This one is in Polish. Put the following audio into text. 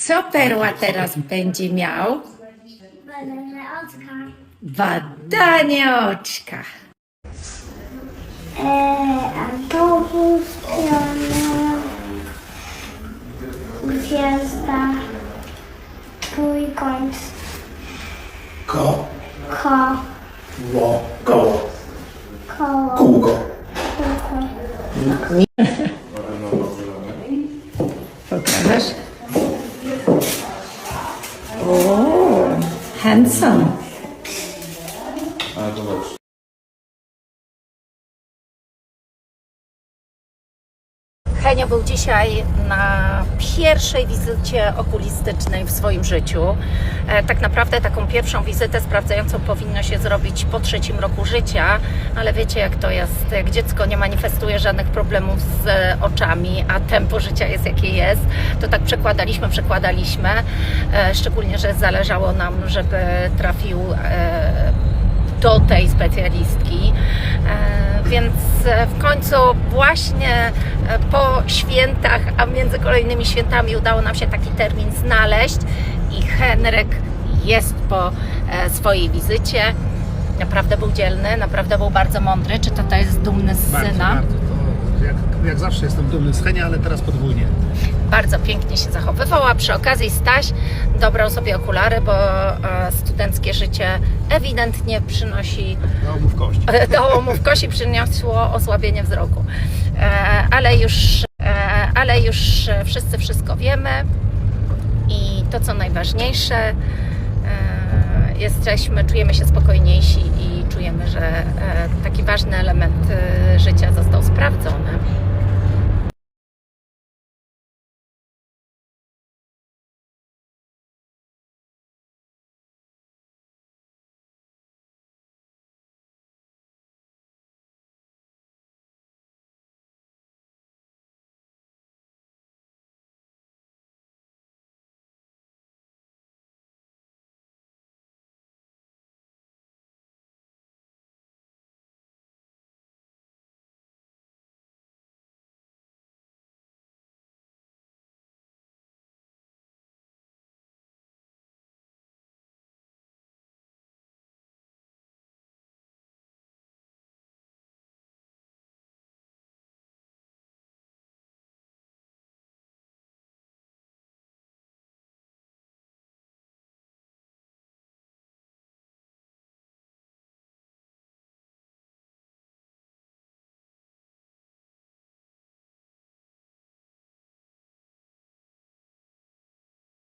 Co Perła teraz będzie miał? Badane oczka. Badanie oczka. Eee, autobus, piano, gwiazda, trójkąt, Ko, ko, ło, koło, koło, kółko. kółko. Pokażesz? Oh, handsome. Henio był dzisiaj na pierwszej wizycie okulistycznej w swoim życiu. E, tak naprawdę taką pierwszą wizytę sprawdzającą powinno się zrobić po trzecim roku życia, ale wiecie jak to jest, jak dziecko nie manifestuje żadnych problemów z oczami, a tempo życia jest jakie jest, to tak przekładaliśmy, przekładaliśmy, e, szczególnie, że zależało nam, żeby trafił e, do tej specjalistki. Więc w końcu właśnie e, po świętach, a między kolejnymi świętami udało nam się taki termin znaleźć i Henryk jest po e, swojej wizycie. Naprawdę był dzielny, naprawdę był bardzo mądry. Czy to jest dumny z Bardzo, syna? bardzo. Jak, zawsze jestem dumny z Henia, ale teraz podwójnie. bardzo pięknie się zachowywał, a przy okazji Staś dobrał sobie okulary, bo e, studenckie życie ewidentnie przynosi Dał mu w kość. do mu w kości przyniosło osłabienie wzroku. E, Ale już, e, ale już wszyscy wszystko wiemy i to co najważniejsze, jesteśmy, czujemy się spokojniejsi i czujemy, że taki ważny element życia został sprawdzony.